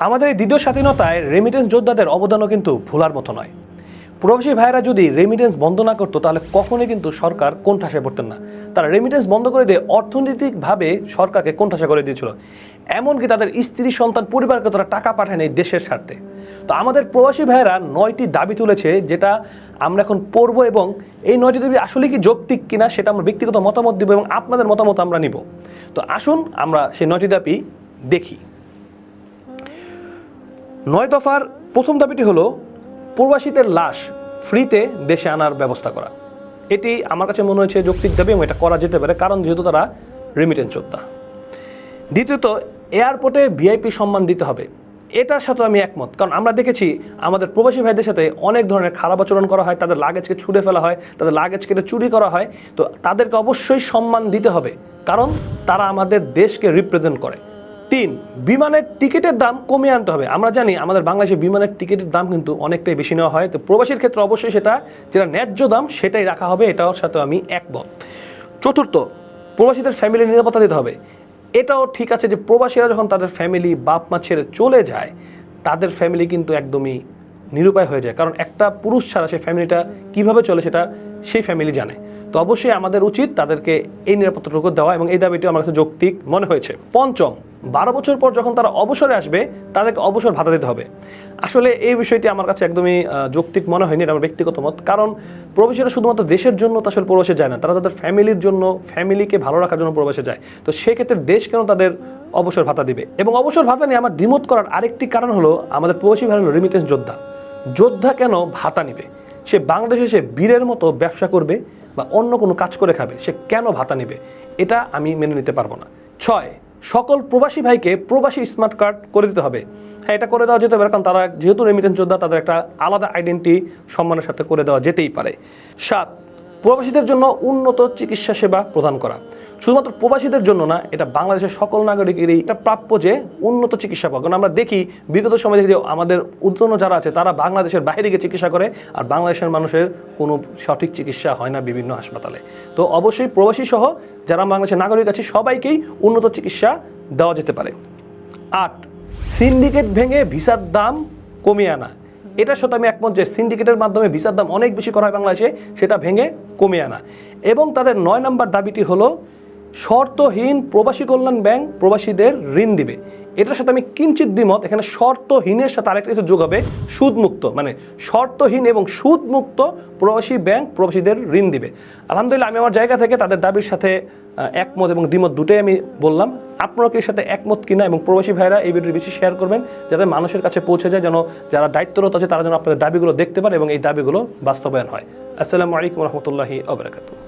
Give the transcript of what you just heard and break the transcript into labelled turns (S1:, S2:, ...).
S1: আমাদের এই দ্বিতীয় স্বাধীনতায় রেমিটেন্স যোদ্ধাদের অবদানও কিন্তু ভোলার মতো নয়। প্রবাসী ভাইয়েরা যদি রেমিটেন্স বন্ধ না করতো, তাহলে কখনোই কিন্তু সরকার কোণঠাসে পড়তেন না। তারা রেমিটেন্স বন্ধ করে দিয়ে অর্থনৈতিকভাবে সরকারকে কোন কোণঠাসা করে দিয়েছিল। এমনকি তাদের স্ত্রী, সন্তান, পরিবারকে তারা টাকা পাঠায় এই দেশের স্বার্থে। তো আমাদের প্রবাসী ভাইয়েরা নয়টি দাবি তুলেছে, যেটা আমরা এখন পড়ব এবং এই নয়টি দাবি আসলে কি যৌক্তিক কিনা সেটা আমরা ব্যক্তিগত মতামত দিব এবং আপনাদের মতামত আমরা নিব। তো আসুন আমরা সেই নয়টি দাবি দেখি। নয় দফার প্রথম দাবিটি হলো, প্রবাসীদের লাশ ফ্রিতে দেশে আনার ব্যবস্থা করা। এটি আমার কাছে মনে হয়েছে যৌক্তিক দাবি এবং এটা করা যেতে পারে, কারণ যেহেতু তারা রেমিটেন্স যোদ্ধা। দ্বিতীয়ত, এয়ারপোর্টে ভিআইপি সম্মান দিতে হবে। এটার সাথে আমি একমত, কারণ আমরা দেখেছি আমাদের প্রবাসী ভাইদের সাথে অনেক ধরনের খারাপ আচরণ করা হয়, তাদের লাগেজকে ছুঁড়ে ফেলা হয়, তাদের লাগেজ কেটে চুরি করা হয়। তো তাদেরকে অবশ্যই সম্মান দিতে হবে, কারণ তারা আমাদের দেশকে রিপ্রেজেন্ট করে। তিন, বিমানের টিকিটের দাম কমিয়ে আনতে হবে। আমরা জানি আমাদের বাংলাদেশে বিমানের টিকিটের দাম কিন্তু অনেকটাই বেশি নেওয়া হয়। তো প্রবাসীর ক্ষেত্রে অবশ্যই সেটা, যেটা ন্যায্য দাম সেটাই রাখা হবে এটার সাথে আমি একমত। চতুর্থ, প্রবাসীদের ফ্যামিলি নিরাপত্তা দিতে হবে। এটাও ঠিক আছে যে প্রবাসীরা যখন তাদের ফ্যামিলি বাপ মা ছেড়ে চলে যায়, তাদের ফ্যামিলি কিন্তু একদমই নিরুপায় হয়ে যায়। কারণ একটা পুরুষ ছাড়া সেই ফ্যামিলিটা কীভাবে চলে সেটা সেই ফ্যামিলি জানে। তো অবশ্যই আমাদের উচিত তাদেরকে এই নিরাপত্তাটুকু দেওয়া এবং এই দাবিটি আমার কাছে যৌক্তিক মনে হয়েছে। পঞ্চম বারো বছর পর যখন তারা অবসরে আসবে, তাদেরকে অবসর ভাতা দিতে হবে। আসলে এই বিষয়টি আমার কাছে একদমই যৌক্তিক মনে হয়নি, এটা আমার ব্যক্তিগত মত। কারণ প্রবাসীরা শুধুমাত্র দেশের জন্য তো আসলে প্রবাসে যায় না, তারা তাদের ফ্যামিলির জন্য, ফ্যামিলিকে ভালো রাখার জন্য প্রবাসে যায়। তো সেক্ষেত্রে দেশ কেন তাদের অবসর ভাতা দিবে? এবং অবসর ভাতা নিয়ে আমার দ্বিমত করার আরেকটি কারণ হলো, আমাদের প্রবাসী ভাই হলো রেমিটেন্স যোদ্ধা। যোদ্ধা কেন ভাতা নিবে? সে বাংলাদেশে সে বীরের মতো ব্যবসা করবে বা অন্য কোনো কাজ করে খাবে, সে কেন ভাতা নিবে? এটা আমি মেনে নিতে পারব না। ছয় সকল প্রবাসী ভাইকে প্রবাসী স্মার্ট কার্ড করে দিতে হবে। হ্যাঁ এটা করে দেওয়া যেতে পারে, কারণ তারা যেহেতু রেমিটেন্স যোদ্ধা, তাদের একটা আলাদা আইডেন্টি সম্মানের সাথে করে দেওয়া যেতেই পারে। সাত প্রবাসীদের জন্য উন্নত চিকিৎসা সেবা প্রদান করা। শুধুমাত্র প্রবাসীদের জন্য না, এটা বাংলাদেশের সকল নাগরিকেরই এটা প্রাপ্য যে উন্নত চিকিৎসা পাওয়া। কারণ আমরা দেখি, বিগত সময় দেখি যে আমাদের উদ্যন্ন যারা আছে, তারা বাংলাদেশের বাইরে গিয়ে চিকিৎসা করে, আর বাংলাদেশের মানুষের কোনো সঠিক চিকিৎসা হয় না বিভিন্ন হাসপাতালে। তো অবশ্যই প্রবাসী সহ যারা বাংলাদেশের নাগরিক আছে, সবাইকেই উন্নত চিকিৎসা দেওয়া যেতে পারে। আট, সিন্ডিকেট ভেঙে ভিসার দাম কমিয়ে আনা। এটার সাথে আমি একমত যে সিন্ডিকেটের মাধ্যমে ভিসার দাম অনেক বেশি করা হয় বাংলাদেশে, সেটা ভেঙে কমিয়ে আনা। এবং তাদের নয় নম্বর দাবিটি হলো, শর্তহীন প্রবাসী কল্যাণ ব্যাংক প্রবাসীদের ঋণ দিবে। এটার সাথে আমি কিঞ্চিত দ্বিমত, এখানে শর্তহীনের সাথে আরেকটা কিছু যোগ হবে, সুদমুক্ত। মানে শর্তহীন এবং সুদমুক্ত প্রবাসী ব্যাংক প্রবাসীদের ঋণ দিবে। আলহামদুলিল্লাহ, আমি আমার জায়গা থেকে তাদের দাবির সাথে একমত এবং দ্বিমত দুটোই আমি বললাম। আপনারা কি সাথে একমত কিনা এবং প্রবাসী ভাইরা এই ভিডিওটি বেশি শেয়ার করবেন যাতে মানুষের কাছে পৌঁছে যায়, যেন যারা দায়িত্বরত আছে তারা যেন আপনাদের দাবিগুলো দেখতে পারে এবং এই দাবিগুলো বাস্তবায়ন হয়। আসসালামু আলাইকুম রহমতুল্লাহি আবরাকাতু